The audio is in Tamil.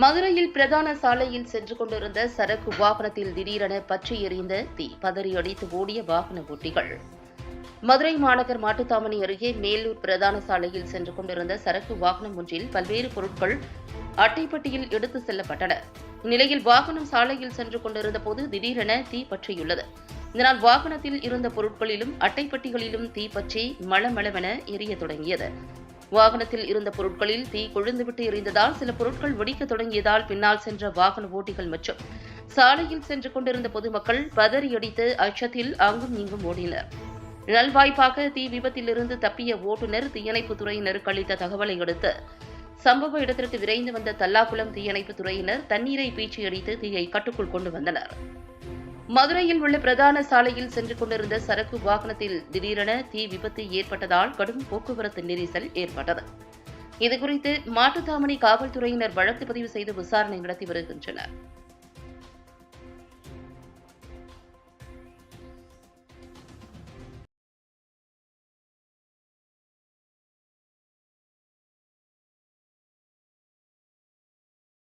மதுரையில் பிரதான சாலையில் சென்று கொண்டிருந்த சரக்கு வாகனத்தில் திடீரென பற்றி எறிந்த தீ பதறியடித்து ஓடிய வாகன ஓட்டிகள். மதுரை மாநகர் மாட்டுத்தாமணி அருகே மேலூர் பிரதான சாலையில் சென்று கொண்டிருந்த சரக்கு வாகனம் ஒன்றில் பல்வேறு பொருட்கள் அட்டைப்பட்டியில் எடுத்து செல்லப்பட்டன. இந்நிலையில் வாகனம் சாலையில் சென்று கொண்டிருந்த போது திடீரென தீ பற்றியுள்ளது. இதனால் வாகனத்தில் இருந்த பொருட்களிலும் அட்டைப்பட்டிகளிலும் தீ பற்றி மளமளவென எரிய தொடங்கியது. வாகனத்தில் இருந்த பொருட்களில் தீ கொழுந்துவிட்டு எரிந்ததால் சில பொருட்கள் வெடிக்க தொடங்கியதால் பின்னால் சென்ற வாகன ஓட்டிகள் மற்றும் சாலையில் சென்று கொண்டிருந்த பொதுமக்கள் பதறியடித்து அச்சத்தில் அங்கும் இங்கும் ஓடினர். நல்வாய்ப்பாக தீ விபத்திலிருந்து தப்பிய ஓட்டுநர் தீயணைப்பு துறையினருக்கு அளித்த தகவலை அடுத்து சம்பவ இடத்திற்கு விரைந்து வந்த தல்லாக்குளம் தீயணைப்பு துறையினர் தண்ணீரை பீச்சியடித்து தீயை கட்டுக்குள் கொண்டு வந்தனர். மதுரையில் உள்ள பிரதான சாலையில் சென்று கொண்டிருந்த சரக்கு வாகனத்தில் திடீரென தீ விபத்து ஏற்பட்டதால் கடும் போக்குவரத்து நெரிசல் ஏற்பட்டது. இதுகுறித்து மாட்டுத்தாமணி காவல்துறையினர் வழக்கு பதிவு செய்து விசாரணை நடத்தி வருகின்றனர்.